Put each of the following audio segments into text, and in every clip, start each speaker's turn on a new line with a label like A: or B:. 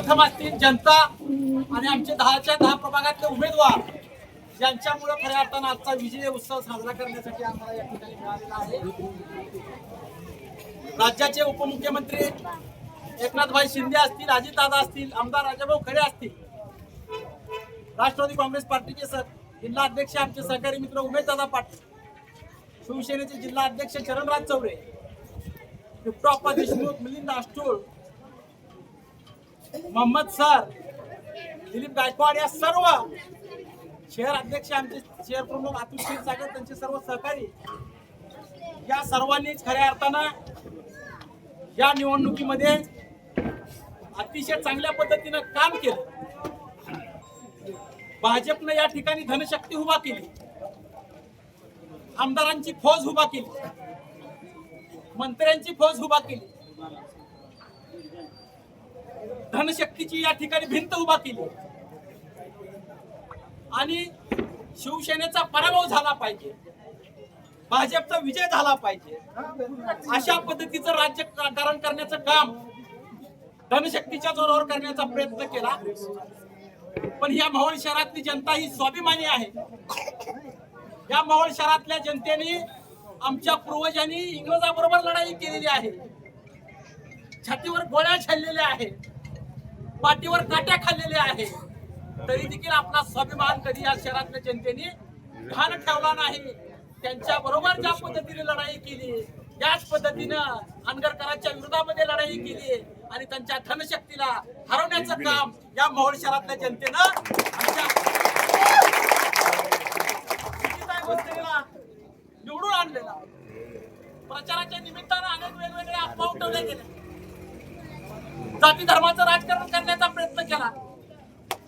A: प्रथम असतील जनता आणि आमचे दहाच्या दहा प्रभागातले उमेदवार यांच्यामुळे खऱ्या अर्थानं आजचा विजय उत्सव साजरा करण्यासाठी आम्हाला या ठिकाणी मिळालेला आहे. राज्याचे उपमुख्यमंत्री एकनाथभाई शिंदे असतील अजितदादा असतील आमदार राजाभाऊ खरे असतील राष्ट्रवादी काँग्रेस पार्टीचे सर जिल्हा अध्यक्ष आमचे सहकारी मित्र उमेशदादा पाटील शिवसेनेचे जिल्हा अध्यक्ष चरणराज चौरे विप्रोप्पा देशमुख मिलिंद आष्टोळ मोहम्मद सर दिलीप गायकवाड या सर्व शहर अध्यक्ष आमचे शहर प्रमुख अतुल क्षीरसागर त्यांचे सर्व सहकारी या सर्वांनीच खऱ्या अर्थानं या निवडणुकीमध्ये अतिशय चांगल्या पद्धतीनं काम केलं. भाजपनं या ठिकाणी धनशक्ती उभा केली. आमदारांची फौज उभा केली. मंत्र्यांची फौज उभा केली. धनशक्तीची या ठिकाणी भिंत उभा केली. आणि शिवसेनेचा पराभव झाला पाहिजे. भाजपचा विजय झाला पाहिजे. अशा पद्धतीचं राज्यकारण करण्याचं काम धनशक्तीच्या जोरावर करण्याचा प्रयत्न केला. पण या मावळ शहरातली जनता ही स्वाभिमानी आहे. या मावळ शहरातल्या जनतेने आमच्या पूर्वजांनी इंग्रजाबरोबर लढाई केलेली आहे. छातीवर गोळ्या छाडलेल्या आहेत. पाठीवर काट्या खाल्लेल्या आहेत तरी देखील आपला स्वाभिमान कधी या शहरातल्या जनतेने घाण ठेवला नाही. त्यांच्या बरोबर ज्या पद्धतीने लढाई केली त्याच पद्धतीनं अनगरकरांच्या विरोधामध्ये लढाई केली आणि त्यांच्या धनशक्तीला हरवण्याचं काम या मोहोळ शहरातल्या जनतेनं निवडून आणलेला. प्रचाराच्या निमित्तानं अनेक वेगवेगळे अफवा उठवले गेले जाती धर्माचं राजकारण केला.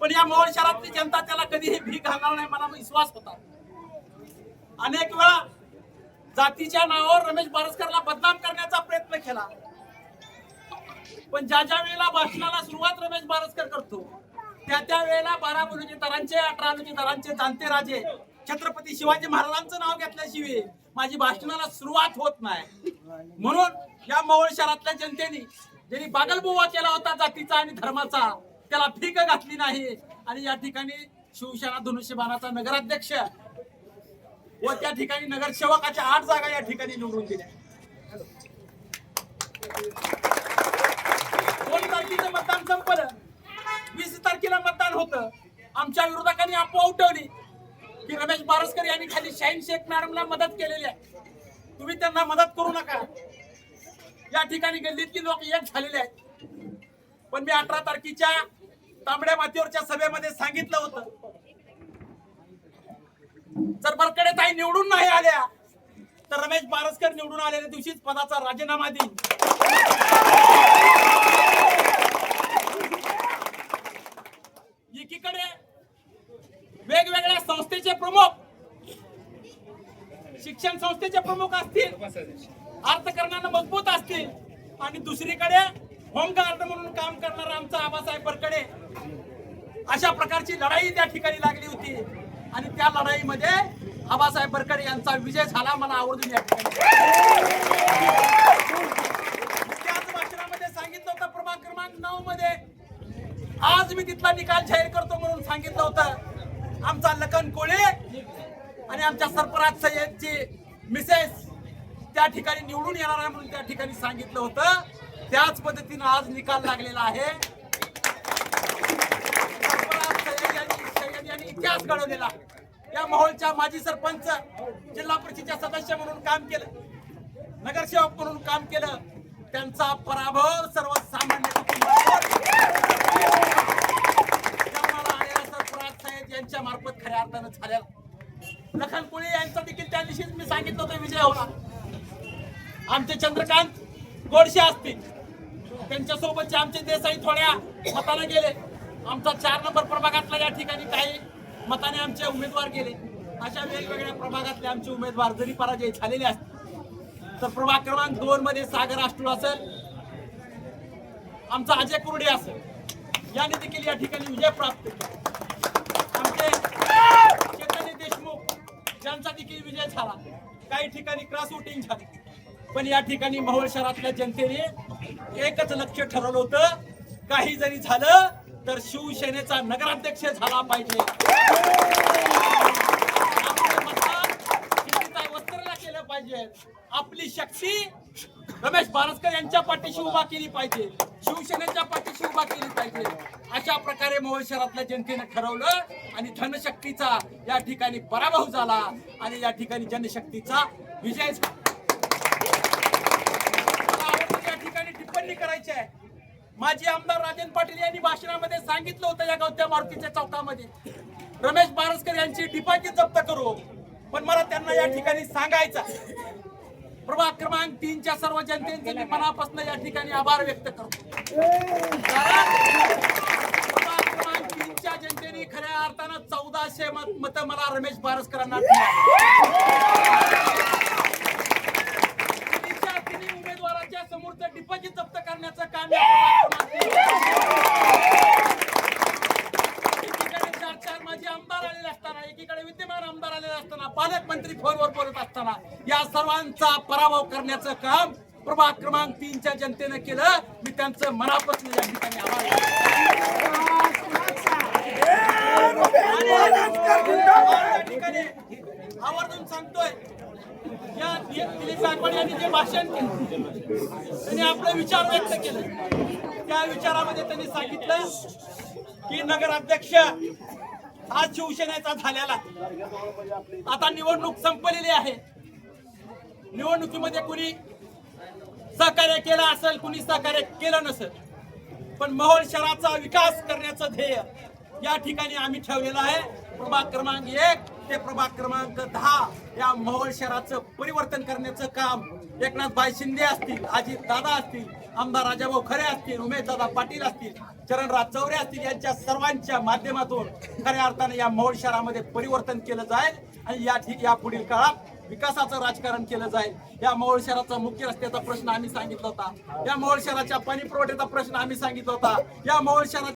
A: पण या मोहोळ शहरातली जनता त्याला कधीही भीक घालणार नाही मला विश्वास होता. अनेक वेळा जातीच्या नावावर रमेश बारसकरला बदनाम करण्याचा प्रयत्न केला. पण ज्या ज्या वेळेला भाषणाला सुरुवात रमेश बारसकर करतो त्या त्या वेळेला बारा बलुतेदारांचे अठरा बलुतेदारांचे जाणते राजे छत्रपती शिवाजी महाराजांचं नाव घेतल्याशिवाय माझी भाषणाला सुरुवात होत नाही. म्हणून या मोहोळ शहरातल्या जनतेने ज्यांनी बागलबुवा केला होता जातीचा आणि धर्माचा त्याला फीक घातली नाही. आणि या ठिकाणी शिवसेना धनुष्यबाणाचा नगराध्यक्ष व त्या ठिकाणी नगरसेवकाच्या आठ जागा या ठिकाणी निवडून दिल्या. दोन तारखेचं मतदान संपलं. वीस तारखेला मतदान होतं. आमच्या विरोधकांनी अफवा उठवली की रमेश बारसकर यांनी खाली शाहीन शेख मॅडमला मदत केलेली आहे. तुम्ही त्यांना मदत करू नका. या ठिकाणी गल्लीतली लोक एक झालेले आहेत. पण मी अठरा तारखेच्या तांबड्या मातीवरच्या सभेमध्ये सांगितलं होतं. जर बरकडे ताई निवडून नाही आल्या तर रमेश बारसकर निवडून आलेल्या दिवशीच पदाचा राजीनामा देईल एकीकडे वेगवेगळ्या संस्थेचे प्रमुख शिक्षण संस्थेचे प्रमुख असतील अर्थकारणानं मजबूत असतील आणि दुसरीकडे होमगार्ड म्हणून काम करणारा आमचा आबासाहेब बरकडे अशा प्रकारची लढाई त्या ठिकाणी लागली होती. आणि त्या लढाईमध्ये आबासाहेब बरकडे यांचा विजय झाला मला आवर्जून या ठिकाणी. त्याच भाषणामध्ये सांगितलं होतं प्रभाग क्रमांक नऊ मध्ये. आज मी तिथला निकाल जाहीर करतो म्हणून सांगितलं होतं. आमचा लखन कोळे आणि आमच्या सरपराज सय्यदची मिसेस त्या ठिकाणी निवडून येणार आहे म्हणून त्या ठिकाणी सांगितलं होतं. त्याच पद्धतीनं आज निकाल लागलेला आहे. यांनी इतिहास घडवलेला. या माहोलच्या माजी सरपंच जिल्हा परिषदेच्या सदस्य म्हणून काम केलं. नगरसेवक म्हणून काम केलं. त्यांचा पराभव सर्वसामान्य यांच्या मार्फत खऱ्या अर्थानं झाल्या लखन कोळी यांचा देखील त्या दिवशीच मी सांगितलं होतं विजय होणार. आमचे चंद्रकांत गोडशे असतील. त्यांच्यासोबतचे आमचे देसाई थोड्या मताने गेले. आमचा चार नंबर प्रभागातला या ठिकाणी काही मताने आमचे उमेदवार गेले. अशा वेगवेगळ्या प्रभागातले आमचे उमेदवार जरी पराजय झालेले असतील तर प्रभाग क्रमांक दोन मध्ये सागर आष्टूळ असेल आमचा अजय कुर्डे असेल. याने देखील या ठिकाणी विजय प्राप्त केला. आमचे चैतन्य देशमुख यांचा देखील विजय झाला. काही ठिकाणी क्रॉस वोटिंग झाली. पण या ठिकाणी मोहोळ शहरातल्या जनतेने एकच लक्ष ठरवलं होतं. काही जरी झालं तर शिवसेनेचा नगराध्यक्ष झाला पाहिजे. केलं पाहिजे. आपली शक्ती रमेश बारसकर यांच्या पाठीशी उभा केली पाहिजे. शिवसेनेच्या पाठीशी उभा केली पाहिजे. अशा प्रकारे मोहोळ शहरातल्या जनतेनं ठरवलं आणि धनशक्तीचा या ठिकाणी पराभव झाला आणि या ठिकाणी जनशक्तीचा विजय झाला मला आवडतं या ठिकाणी टिप्पणी आहे. माजी आमदार राजन पाटील यांनी भाषणामध्ये सांगितलं होतं या गौत्या मारुतीच्या चौकामध्ये. रमेश बारसकर यांची डिपॉझिट जप्त करू. पण मला त्यांना या ठिकाणी सांगायचं प्रभाग क्रमांक तीनच्या सर्व जनतेचे मी मनापासून या ठिकाणी आभार व्यक्त करतो. प्रभाग क्रमांक तीनच्या जनतेने खऱ्या अर्थानं चौदाशे मत मत मला रमेश बारसकरांना दिली. तिच्या तिन्ही उमेदवाराच्या समोरचं डिपॉझिट जप्त करण्याचं काम या प्रभाग क्रमांक एकीकडे चार चार माजी आमदार आलेले असताना एकीकडे विद्यमान आमदार आलेले असताना पालकमंत्री फोनवर बोलत असताना या सर्वांचा पराभव करण्याचं काम प्रभाग क्रमांक तीनच्या जनतेनं केलं. मी त्यांचं मनापासून या ठिकाणी आभार आवर्जून सांगतोय या दिलीप गायकवाड यांनी जे भाषण केलं त्यांनी आपले विचार व्यक्त केले. त्या विचारामध्ये त्यांनी सांगितलं की नगराध्यक्ष हा शिवसेनेचा झालेला. आता निवडणूक संपलेली आहे. निवडणुकीमध्ये कुणी सहकार्य केलं असेल कुणी सहकार्य केलं नसेल. पण मोहोळ शहराचा विकास करण्याचं ध्येय या ठिकाणी आम्ही ठेवलेलं आहे. प्रभाग क्रमांक एक ते प्रभाग क्रमांक दहा या मोहोळ शहराचं परिवर्तन करण्याचं काम एकनाथ भाई शिंदे असतील अजित दादा असतील आमदार राजाभाऊ खरे असतील उमेश दादा पाटील असतील चरणराज चौरे असतील यांच्या सर्वांच्या माध्यमातून खऱ्या अर्थाने या मोहोळ शहरामध्ये परिवर्तन केलं जाईल आणि या या पुढील काळात विकासाचं राजकारण केलं जाईल. या मौळ शहराचा मुख्य रस्त्याचा प्रश्न आम्ही सांगितला होता. या मौळ शहराच्या पाणी पुरवठ्याचा प्रश्न आम्ही सांगितला होता. या मौळ शहराच्या